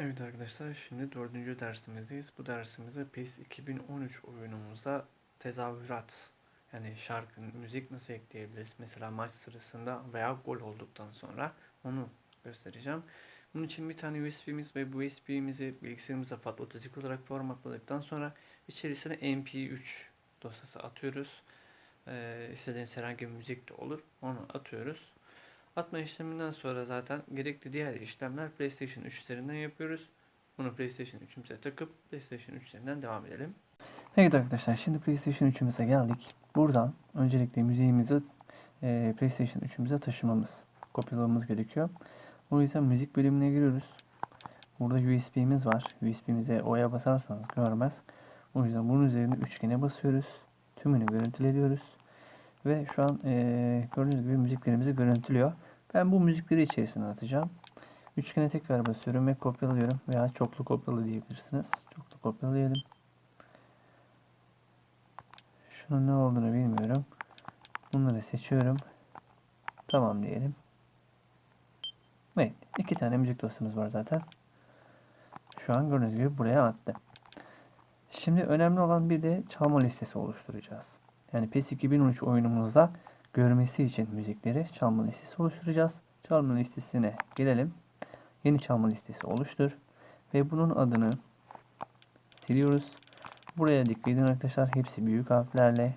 Evet arkadaşlar şimdi dördüncü dersimizdeyiz. Bu dersimizde PES 2013 oyunumuza tezahürat yani şarkı, müzik nasıl ekleyebiliriz? Mesela maç sırasında veya gol olduktan sonra onu göstereceğim. Bunun için bir tane USB'miz ve bu USB'mizi bilgisayarımıza patlatacak olarak formatladıktan sonra içerisine MP3 dosyası atıyoruz. Ee, istediğiniz herhangi bir müzik de olur. Onu atıyoruz. Atma işleminden sonra zaten gerekli diğer işlemler PlayStation 3 üzerinden yapıyoruz. Bunu PlayStation 3'ümüze takıp PlayStation 3 üzerinden devam edelim. Evet arkadaşlar şimdi PlayStation 3'ümüze geldik. Buradan öncelikle müziğimizi e, PlayStation 3'ümüze taşımamız, kopyalamamız gerekiyor. O yüzden müzik bölümüne giriyoruz. Burada USB'miz var. USB'mize O'ya basarsanız görmez. O yüzden bunun üzerine üçgene basıyoruz. Tümünü görüntülüyoruz. Ve şu an e, gördüğünüz gibi müziklerimizi görüntülüyor. Ben bu müzikleri içerisine atacağım. Üçgene tekrar basıyorum ve kopyalıyorum veya çoklu kopyala diyebilirsiniz. Çoklu kopyalayalım. Şunun ne olduğunu bilmiyorum. Bunları seçiyorum. Tamam diyelim. Evet. iki tane müzik dosyamız var zaten. Şu an gördüğünüz gibi buraya attı. Şimdi önemli olan bir de çalma listesi oluşturacağız. Yani PES 2013 oyunumuzda görmesi için müzikleri çalma listesi oluşturacağız. Çalma listesine gelelim. Yeni çalma listesi oluştur. Ve bunun adını siliyoruz. Buraya dikkat edin arkadaşlar. Hepsi büyük harflerle.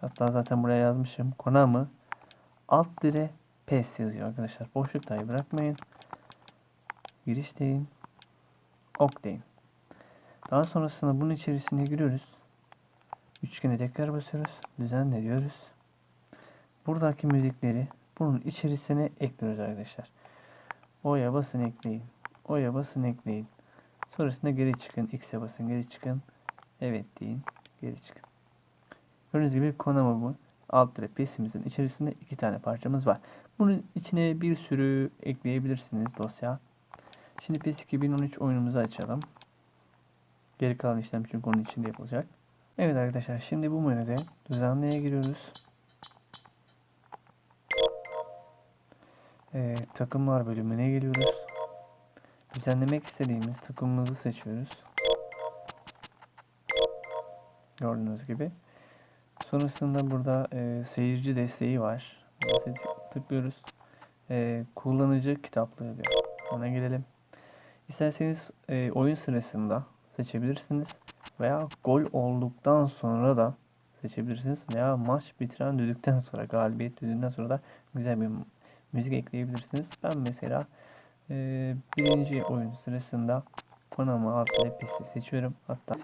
Hatta zaten buraya yazmışım. Konami alt dire PES yazıyor arkadaşlar. Boşluk dahi bırakmayın. Giriş deyin. Ok deyin. Daha sonrasında bunun içerisine giriyoruz. Üçgene tekrar basıyoruz. Düzenle diyoruz. Buradaki müzikleri bunun içerisine ekliyoruz arkadaşlar. O'ya basın ekleyin. O'ya basın ekleyin. Sonrasında geri çıkın. X'e basın geri çıkın. Evet deyin. Geri çıkın. Gördüğünüz gibi Konami bu. Alt dire PES'imizin içerisinde iki tane parçamız var. Bunun içine bir sürü ekleyebilirsiniz dosya. Şimdi PES 2013 oyunumuzu açalım. Geri kalan işlem çünkü onun içinde yapılacak. Evet arkadaşlar şimdi bu menüde düzenleye giriyoruz. Ee, takımlar bölümüne geliyoruz. Düzenlemek istediğimiz takımımızı seçiyoruz. Gördüğünüz gibi. Sonrasında burada e, seyirci desteği var. Tıklıyoruz. E, kullanıcı kitaplığı diyor. Ona gelelim. İsterseniz e, oyun sırasında seçebilirsiniz. Veya gol olduktan sonra da seçebilirsiniz. Veya maç bitiren düdükten sonra, galibiyet düdüğünden sonra da güzel bir müzik ekleyebilirsiniz. Ben mesela e, birinci oyun sırasında Konami adlı PES'i seçiyorum. Hatta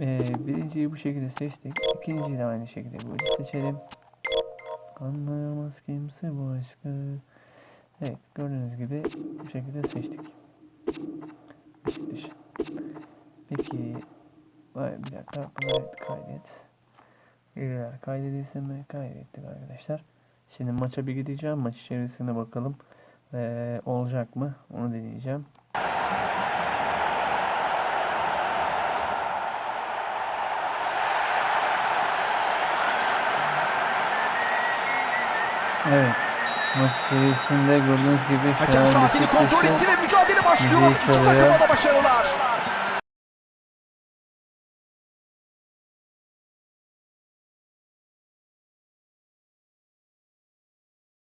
e, birinciyi bu şekilde seçtik. İkinciyi de aynı şekilde böyle seçelim. Anlayamaz kimse bu aşkı. Evet gördüğünüz gibi bu şekilde seçtik. Peki bir dakika bunları kaydet. Veriler kaydedilsin mi? Kaydettik arkadaşlar. Şimdi maça bir gideceğim. Maç içerisinde bakalım ee, olacak mı? Onu deneyeceğim. Evet. Maç içerisinde gördüğünüz gibi Hakem saatini kontrol etti ve mücadele başlıyor. İki takıma da başarılar.